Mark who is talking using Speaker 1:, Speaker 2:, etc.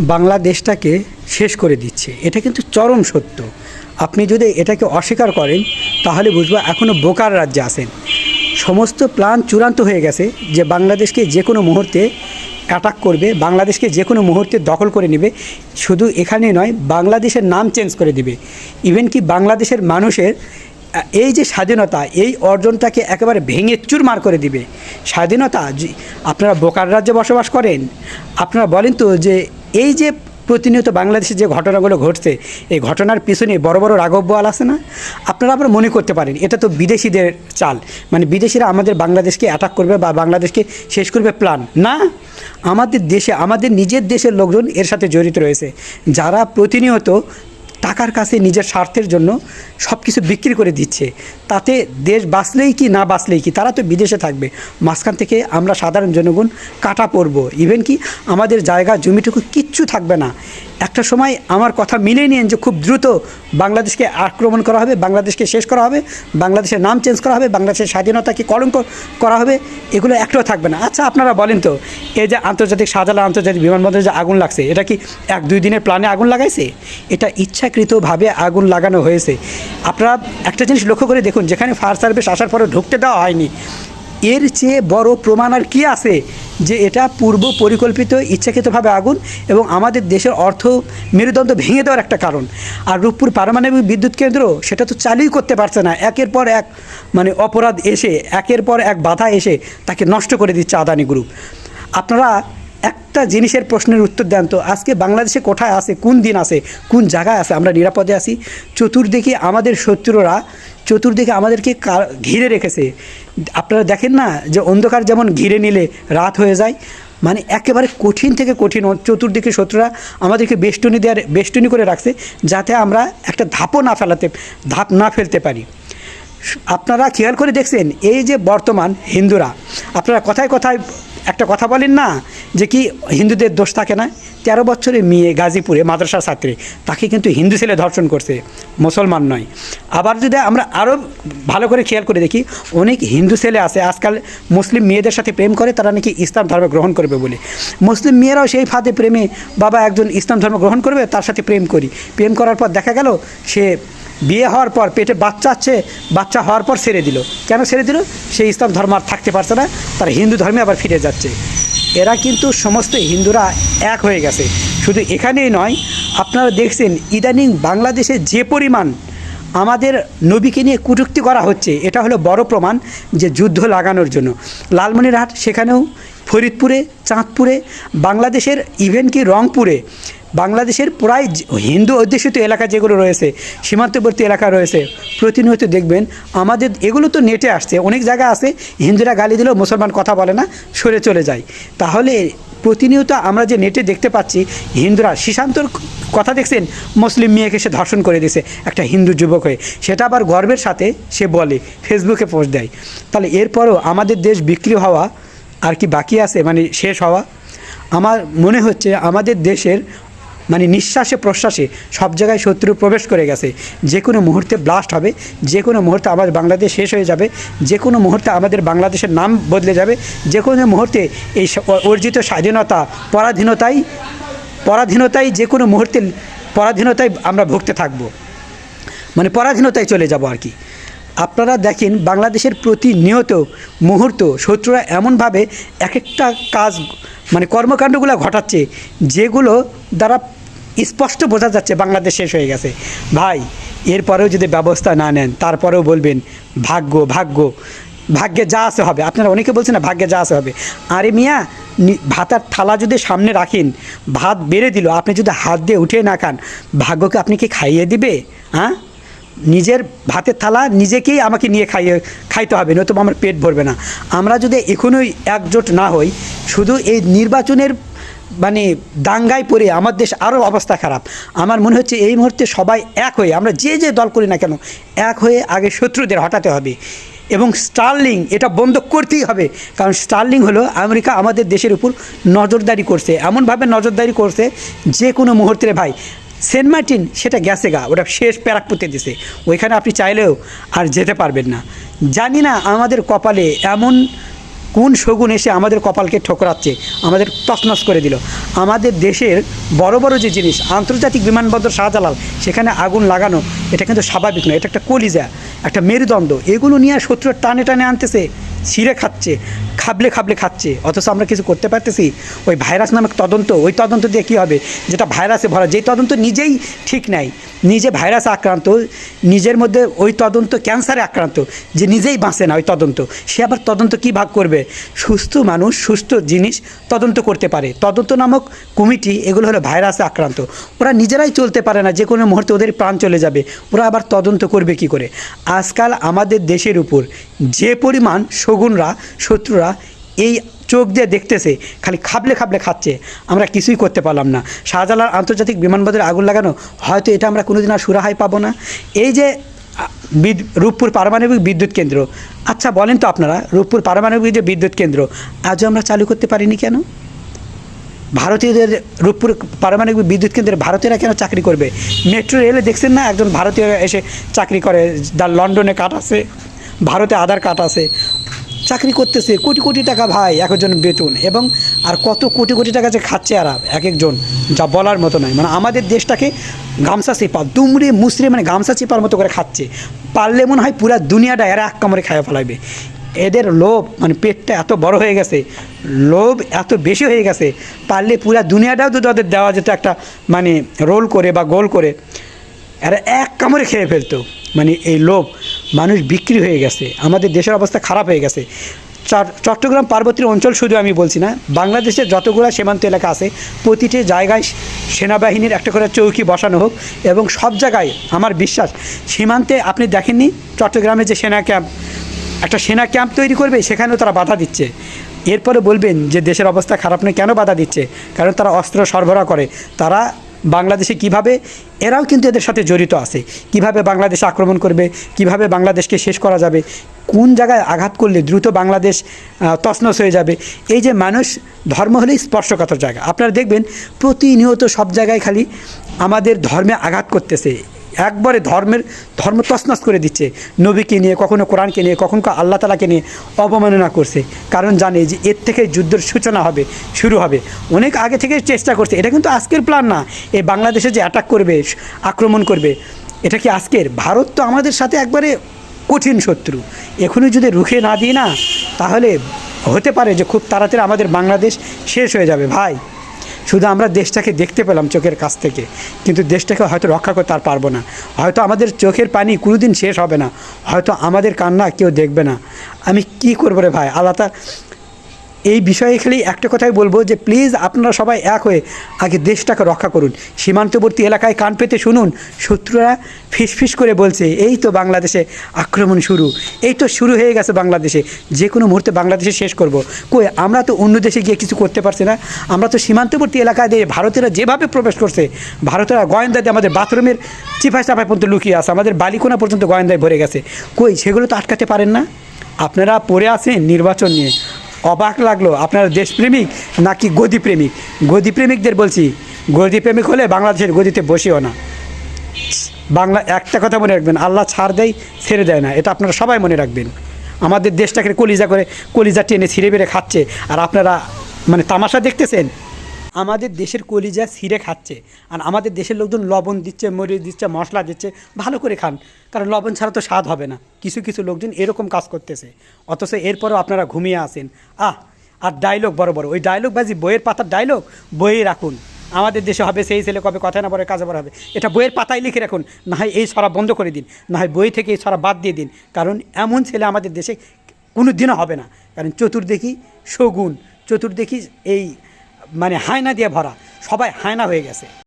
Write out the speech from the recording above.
Speaker 1: বাংলাদেশটাকে শেষ করে দিচ্ছে। এটা কিন্তু চরম সত্য। আপনি যদি এটাকে অস্বীকার করেন, তাহলে বুঝব এখনও বোকার রাজ্যে আছেন। সমস্ত প্ল্যান চূড়ান্ত হয়ে গেছে যে বাংলাদেশকে যে কোনো মুহূর্তে অ্যাটাক করবে, বাংলাদেশকে যে কোনো মুহূর্তে দখল করে নেবে। শুধু এখানে নয়, বাংলাদেশের নাম চেঞ্জ করে দিবে। ইভেন কি বাংলাদেশের মানুষের এই যে স্বাধীনতা, এই অর্জনটাকে একেবারে ভেঙে চুরমার করে দিবে। স্বাধীনতা আপনারা বোকার রাজ্যে বসবাস করেন। আপনারা বলেন তো যে এই যে প্রতিনিয়ত বাংলাদেশে যে ঘটনাগুলো ঘটছে, এই ঘটনার পিছনে বড় বড় রাঘব বোয়াল আছে না? আপনারা আবার মনে করতে পারেন, এটা তো বিদেশিদের চাল। মানে বিদেশিরা আমাদের বাংলাদেশকে অ্যাটাক করবে বা বাংলাদেশকে শেষ করবে প্ল্যান না? আমাদের দেশে, আমাদের নিজের দেশের লোকজন এর সাথে জড়িত রয়েছে। যারা প্রতিনিয়ত টাকার কাছে নিজের স্বার্থের জন্য সব কিছু বিক্রি করে দিচ্ছে। তাতে দেশ বাঁচলেই কি, না বাঁচলেই কি, তারা তো বিদেশে থাকবে। মাঝখান থেকে আমরা সাধারণ জনগণ কাটা পড়ব। ইভেন কি, আমাদের জায়গা, জমিটুকু কিচ্ছু থাকবে না। একটা সময় আমার কথা মিলে নিন যে খুব দ্রুত বাংলাদেশকে আক্রমণ করা হবে, বাংলাদেশকে শেষ করা হবে, বাংলাদেশের নাম চেঞ্জ করা হবে, বাংলাদেশের স্বাধীনতাকে কলঙ্ক করা হবে, এগুলো একটাও থাকবে না। আচ্ছা আপনারা বলেন তো, এই যে আন্তর্জাতিক শাহজালাল আন্তর্জাতিক বিমানবন্দরে যে আগুন লাগছে, এটা কি এক দুই দিনের প্ল্যানে আগুন লাগাইছে? এটা ইচ্ছাকৃতভাবে আগুন লাগানো হয়েছে। আপনারা একটা জিনিস লক্ষ্য করে দেখুন, যেখানে ফায়ার সার্ভিস আসার পরে ঢুকতে দেওয়া হয়নি। এর চেয়ে বড় প্রমাণ আর কী আছে যে এটা পূর্ব পরিকল্পিত ইচ্ছাকৃতভাবে আগুন এবং আমাদের দেশের অর্থ মেরুদণ্ড ভেঙে দেওয়ার একটা কারণ। আর রূপপুর পারমাণবিক বিদ্যুৎ কেন্দ্র সেটা তো চালুই করতে পারছে না। একের পর এক মানে অপরাধ এসে, একের পর এক বাধা এসে তাকে নষ্ট করে দিচ্ছে আদানি গ্রুপ। আপনারা একটা জিনিসের প্রশ্নের উত্তর দেন তো। আজকে বাংলাদেশে কোথায় আছে, কোন দিন আছে, কোন জায়গায় আছে, আমরা নিরাপদে আছি। চতুর্দিকে আমাদের শত্রুরা, চতুর্দিকে আমাদেরকে ঘিরে রেখেছে। আপনারা দেখেন না যে অন্ধকার যেমন ঘিরে নিলে রাত হয়ে যায় মানে একেবারে কঠিন থেকে কঠিন চতুর্দিকে শত্রুরা আমাদেরকে বেষ্টনী দেওয়ার বেষ্টনী করে রাখছে যাতে আমরা একটা ধাপও না ফেলাতে, ধাপ না ফেলতে পারি। আপনারা খেয়াল করে দেখছেন, এই যে বর্তমান হিন্দুরা, আপনারা কথায় কথায় একটা কথা বলেন না যে কি হিন্দুদের দোষ থাকে না? তেরো বছরের মেয়ে গাজীপুরে মাদ্রাসা ছাত্রী, তাকে কিন্তু হিন্দু ছেলে ধর্ষণ করছে, মুসলমান নয়। আবার যদি আমরা আরও ভালো করে খেয়াল করে দেখি, অনেক হিন্দু ছেলে আছে, আজকাল মুসলিম মেয়েদের সাথে প্রেম করে, তারা নাকি ইসলাম ধর্ম গ্রহণ করবে বলে। মুসলিম মেয়েরাও সেই ফাঁদে প্রেমে বাবা একজন ইসলাম ধর্ম গ্রহণ করবে, তার সাথে প্রেম করি। প্রেম করার পর দেখা গেল, সে বিয়ে হওয়ার পর পেটে বাচ্চা আছে, বাচ্চা হওয়ার পর ছেড়ে দিল। কেন ছেড়ে দিল? সে ইসলাম ধর্ম আর থাকতে পারছে না, তার হিন্দু ধর্মে আবার ফিরে যাচ্ছে। এরা কিন্তু সমস্ত হিন্দুরা এক হয়ে গেছে। শুধু এখানেই নয়, আপনারা দেখছেন ইদানিং বাংলাদেশে যে পরিমাণ আমাদের নবীকে নিয়ে কুটুক্তি করা হচ্ছে, এটা হলো বড় প্রমাণ যে যুদ্ধ লাগানোর জন্য। লালমনিরহাট, সেখানেও ফরিদপুরে, চাঁদপুরে, বাংলাদেশের ইভেন কি রংপুরে বাংলাদেশের প্রায় হিন্দু অধ্যুষিত এলাকা যেগুলো রয়েছে, সীমান্তবর্তী এলাকা রয়েছে, প্রতিনিয়ত দেখবেন আমাদের, এগুলো তো নেটে আসছে, অনেক জায়গা আছে, হিন্দুরা গালি দিলেও মুসলমান কথা বলে না, সরে চলে যায়। তাহলে প্রতিনিয়ত আমরা যে নেটে দেখতে পাচ্ছি, হিন্দুরা শিশান্তর কথা দেখছেন, মুসলিম মেয়েকে সে ধর্ষণ করে দিয়েছে, একটা হিন্দু যুবক হয়ে। সেটা আবার গর্বের সাথে সে বলে, ফেসবুকে পোস্ট দেয়। তাহলে এরপরও আমাদের দেশ বিক্রি হওয়া আর কি বাকি আছে মানে শেষ হওয়া, আমার মনে হচ্ছে আমাদের দেশের মানে নিঃশ্বাসে, প্রশ্বাসে সব জায়গায় শত্রু প্রবেশ করে গেছে। যে কোনো মুহূর্তে ব্লাস্ট হবে, যে কোনো মুহূর্তে আমাদের বাংলাদেশ শেষ হয়ে যাবে, যে কোনো মুহূর্তে আমাদের বাংলাদেশের নাম বদলে যাবে, যে কোনো মুহূর্তে এই অর্জিত স্বাধীনতা, পরাধীনতাই পরাধীনতাই যে কোনো মুহূর্তে পরাধীনতায় আমরা ভুগতে থাকব। মানে পরাধীনতায় চলে যাব আর কি। আপনারা দেখেন বাংলাদেশের প্রতিনিয়ত মুহূর্ত শত্রুরা এমনভাবে এক একটা কাজ মানে কর্মকাণ্ডগুলো ঘটাচ্ছে, যেগুলো দ্বারা স্পষ্ট বোঝা যাচ্ছে বাংলাদেশ শেষ হয়ে গেছে। ভাই, এরপরেও যদি ব্যবস্থা না নেন, তারপরেও বলবেন, ভাগ্য ভাগ্য, ভাগ্যে যা আছে হবে। আপনারা অনেকে বলছেন না, ভাগ্যে যা আছে হবে। আরে মিয়া ভাতার থালা যদি সামনে রাখেন, ভাত বেড়ে দিল, আপনি যদি হাত দিয়ে উঠে না খান, ভাগ্যকে আপনি কি খাইয়ে দিবে? হ্যাঁ? নিজের ভাতের থালা নিজেকেই আমাকে নিয়ে খাইয়ে, খাইতে হবে, নয়তো আমার পেট ভরবে না। আমরা যদি এখনোই একজোট না হই, শুধু এই নির্বাচনের মানে দাঙ্গায় পড়ে, আমার দেশ আরও অবস্থা খারাপ। আমার মনে হচ্ছে এই মুহূর্তে সবাই এক হয়ে, আমরা যে যে দল করি না কেন, এক হয়ে আগে শত্রুদের হটাতে হবে। এবং স্টার্লিং এটা বন্ধ করতেই হবে, কারণ স্টার্লিং হলো আমেরিকা আমাদের দেশের উপর নজরদারি করছে। এমনভাবে নজরদারি করছে যে কোনো মুহূর্তে ভাই। সেন্ট মার্টিন, সেটা গেছে গা, ওটা শেষ প্যারাক পুঁতে দিছে। ওইখানে আপনি চাইলেও আর যেতে পারবেন না। জানি না আমাদের কপালে এমন কোন শগুন এসে আমাদের কপালকে ঠোকরাচ্ছে? আমাদের তছনছ করে দিল। আমাদের দেশের বড় বড় যে জিনিস, আন্তর্জাতিক বিমানবন্দর শাহজালাল, সেখানে আগুন লাগানো, এটা কিন্তু স্বাভাবিক নয়, এটা একটা কলিজা, একটা মেরুদণ্ড। এগুলো নিয়ে শত্রুর টানে টানে আনতেছে, ছিঁড়ে খাচ্ছে। খাবলে খাবলে খাচ্ছে। অথচ আমরা কিছু করতে পারতেছি, ওই ভাইরাস নামক তদন্ত, ওই তদন্ত দিয়ে কী হবে? যেটা ভাইরাসে ভরা, যেই তদন্ত নিজেই ঠিক নাই। নিজে ভাইরাসে আক্রান্ত, নিজের মধ্যে ওই তদন্ত ক্যান্সারে আক্রান্ত, যে নিজেই বাঁচে না ওই তদন্ত। সে আবার তদন্ত কী ভাগ করবে? সুস্থ মানুষ, সুস্থ জিনিস তদন্ত করতে পারে। তদন্ত নামক কমিটি, এগুলো হলো ভাইরাসে আক্রান্ত। ওরা নিজেরাই চলতে পারে না যে কোনো মুহূর্তে ওদের প্রাণ চলে যাবে। ওরা আবার তদন্ত করবে কি করে? আজকাল আমাদের দেশের উপর যে পরিমাণ শগুনরা, শত্রুরা এই চোখ দিয়ে দেখতেছে, খালি খাবলে খাবলে খাচ্ছে, আমরা কিছুই করতে পারলাম না। শাহজালাল আন্তর্জাতিক বিমানবন্দরে আগুন লাগানো, হয়তো এটা আমরা কোনোদিন আর সুরাহাই পাবো না। এই যে রূপপুর পারমাণবিক বিদ্যুৎ কেন্দ্র আচ্ছা বলেন তো আপনারা, রূপপুর পারমাণবিক যে বিদ্যুৎ কেন্দ্র, আজও আমরা চালু করতে পারিনি কেন? ভারতীয়দের, রূপপুর পারমাণবিক বিদ্যুৎ কেন্দ্রে ভারতীয়রা কেন চাকরি করবে? মেট্রো রেলে দেখছেন না একজন ভারতীয় এসে চাকরি করে, যার লন্ডনে কাট আছে, ভারতে আধার কার্ড আছে। চাকরি করতেছে, কোটি কোটি টাকা ভাই, এক একজন বেতন। এবং আর কত কোটি কোটি টাকা যে খাচ্ছে আর এক একজন, যা বলার মতো নয়। মানে আমাদের দেশটাকে গামছা চেপা, দুমড়ে মুসড়ে মানে গামছা চেপার মতো করে খাচ্ছে। পারলে মনে হয় পুরা দুনিয়াটা এরা এক কামড়ে খাইয়া ফেলাইবে। এদের লোভ মানে পেটটা এত বড় হয়ে গেছে, লোভ এত বেশি হয়ে গেছে, পারলে পুরা দুনিয়াটাও যদি ওদের দেওয়া যেত একটা মানে রোল করে বা গোল করে, এরা এক কামড়ে খেয়ে ফেলতো। মানে এই লোভ মানুষ বিক্রি হয়ে গেছে। আমাদের দেশের অবস্থা খারাপ হয়ে গেছে। চট- চট্টগ্রাম পার্বতীয় অঞ্চল শুধু আমি বলছি না, বাংলাদেশের যতগুলো সীমান্ত এলাকা আছে, প্রতিটি জায়গায় সেনাবাহিনীর একটা করে চৌকি বসানো হোক এবং সব জায়গায় আমার বিশ্বাস, সীমান্তে আপনি দেখেননি চট্টগ্রামে যে সেনা ক্যাম্প, একটা সেনা ক্যাম্প তৈরি করবে, সেখানেও তারা বাধা দিচ্ছে। এরপরে বলবেন যে দেশের অবস্থা খারাপ নয়, কেন বাধা দিচ্ছে? কারণ তারা অস্ত্র সরবরাহ করে। তারা বাংলাদেশে কীভাবে, এরাও কিন্তু এদের সাথে জড়িত আছে। কীভাবে বাংলাদেশ আক্রমণ করবে, কীভাবে বাংলাদেশকে শেষ করা যাবে, কোন জায়গায় আঘাত করলে দ্রুত বাংলাদেশ তছনস হয়ে যাবে, এই যে মানুষ, ধর্ম হলেই স্পর্শকাতর জায়গা। আপনারা দেখবেন, প্রতিনিয়ত সব জায়গায় খালি আমাদের ধর্মে আঘাত করতেছে। একবারে ধর্মের, ধর্ম তছনছ করে দিচ্ছে। নবীকে নিয়ে, কখনো কোরআনকে নিয়ে, কখনো আল্লাহ তালাকে নিয়ে অবমাননা করছে। কারণ জানে যে এর থেকে যুদ্ধের সূচনা হবে, শুরু হবে। অনেক আগে থেকে চেষ্টা করছে। এটা কিন্তু আজকের প্ল্যান না। এই বাংলাদেশে যে অ্যাটাক করবে, আক্রমণ করবে, এটা কি আজকের? ভারত তো আমাদের সাথে একবারে কঠিন শত্রু। এখনই যদি রুখে না দিই না, তাহলে হতে পারে যে খুব তাড়াতাড়ি আমাদের বাংলাদেশ শেষ হয়ে যাবে। ভাই শুধু আমরা দেশটাকে দেখতে পেলাম চোখের কাছ থেকে, কিন্তু দেশটাকে হয়তো রক্ষা করতে আর পারব না। হয়তো আমাদের চোখের পানি কোনোদিন শেষ হবে না, হয়তো আমাদের কান্না কেউ দেখবে না। আমি কি করব রে ভাই? আল্লাহ এই বিষয়ে খালি একটা কথাই বলব যে প্লিজ আপনারা সবাই এক হয়ে আগে দেশটাকে রক্ষা করুন। সীমান্তবর্তী এলাকায় কান পেতে শুনুন। শত্রুরা ফিসফিস করে বলছে, এই তো বাংলাদেশে আক্রমণ শুরু। এই তো শুরু হয়ে গেছে বাংলাদেশে। যে কোনো মুহূর্তে বাংলাদেশে শেষ করব। কই, আমরা তো অন্য দেশে গিয়ে কিছু করতে পারছি না। আমরা তো সীমান্তবর্তী এলাকায় দিয়ে ভারতেরা যেভাবে প্রবেশ করছে, ভারতেরা গোয়েন্দা দিয়ে আমাদের বাথরুমের চিপাই চাপাই পর্যন্ত লুকিয়ে আছে, আমাদের বালিকোনা পর্যন্ত গোয়েন্দায় ভরে গেছে। কই, সেগুলো তো আটকাতে পারেন না? আপনারা পড়ে আছেন নির্বাচন নিয়ে। অবাক লাগল, আপনারা দেশপ্রেমিক নাকি গদিপ্রেমিক? গদিপ্রেমিকদের বলছি, গদিপ্রেমিক হলে বাংলাদেশের গদিতে বসেও না। বাংলা, একটা কথা মনে রাখবেন, আল্লাহ ছাড় দেয়, ছেড়ে দেয় না, এটা আপনারা সবাই মনে রাখবেন। আমাদের দেশটাকে কলিজা করে, কলিজা টেনে ছিঁড়ে বেড়ে খাচ্ছে, আর আপনারা মানে তামাশা দেখতেছেন? আমাদের দেশের কলিজা ছিঁড়ে খাচ্ছে আর আমাদের দেশের লোকজন লবণ দিচ্ছে, মরিচ দিচ্ছে, মশলা দিচ্ছে, ভালো করে খান। কারণ লবণ ছাড়া তো স্বাদ হবে না। কিছু কিছু লোকজন এরকম কাজ করতেছে। অথচ এরপরও আপনারা ঘুমিয়ে আসেন আহ! আর ডায়লগ বড় বড়। ওই ডায়লগ বাজি, বইয়ের পাতার ডায়লগ বইয়ে রাখুন। আমাদের দেশে হবে সেই ছেলে কবে কথা না বলে কাজে বড় হবে। এটা বইয়ের পাতায় লিখে রাখুন। না হয় এই সরা বন্ধ করে দিন। না হয় বই থেকে এই সরা বাদ দিয়ে দিন। কারণ এমন ছেলে আমাদের দেশে কোনো দিনও হবে না। কারণ চতুর্দিকই শগুন। চতুর্দিকই এই মানে হায়না দিয়ে ভরা। সবাই হায়না হয়ে গেছে।